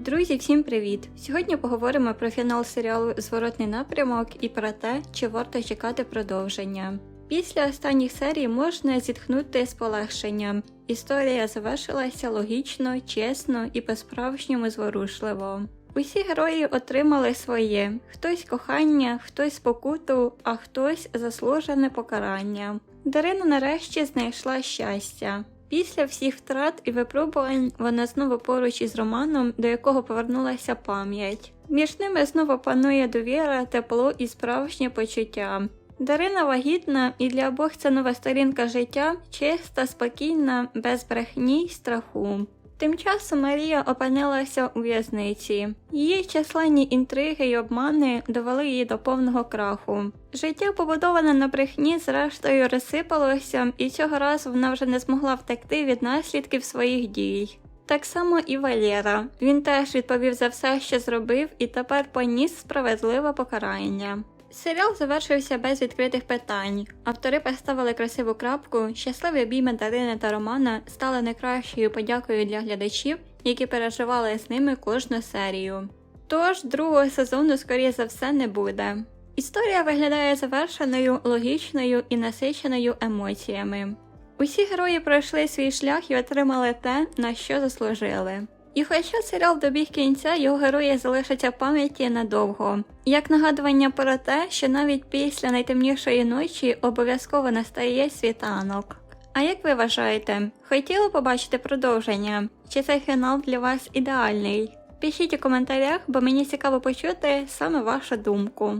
Друзі, всім привіт! Сьогодні поговоримо про фінал серіалу Зворотний напрямок і про те, чи варто чекати продовження. Після останніх серій можна зітхнути з полегшенням. Історія завершилася логічно, чесно і по-справжньому зворушливо. Усі герої отримали своє: хтось кохання, хтось спокуту, а хтось заслужене покарання. Дарина нарешті знайшла щастя. Після всіх втрат і випробувань вона знову поруч із Романом, до якого повернулася пам'ять. Між ними знову панує довіра, тепло і справжнє почуття. Дарина вагітна, і для обох це нова сторінка життя, чиста, спокійна, без брехні й страху. Тим часом Марія опинилася у в'язниці. Її численні інтриги й обмани довели її до повного краху. Життя, побудоване на брехні, зрештою розсипалося, і цього разу вона вже не змогла втекти від наслідків своїх дій. Так само і Валєра. Він теж відповів за все, що зробив, і тепер поніс справедливе покарання. Серіал завершився без відкритих питань. Автори поставили красиву крапку, щасливі обійми Дарини та Романа стали найкращою подякою для глядачів, які переживали з ними кожну серію. Тож другого сезону, скоріше за все, не буде. Історія виглядає завершеною, логічною і насиченою емоціями. Усі герої пройшли свій шлях і отримали те, на що заслужили. І хоча серіал добіг кінця, його герої залишаться в пам'яті надовго, як нагадування про те, що навіть після найтемнішої ночі обов'язково настає світанок. А як ви вважаєте, хотіли побачити продовження? Чи цей фінал для вас ідеальний? Пишіть у коментарях, бо мені цікаво почути саме вашу думку.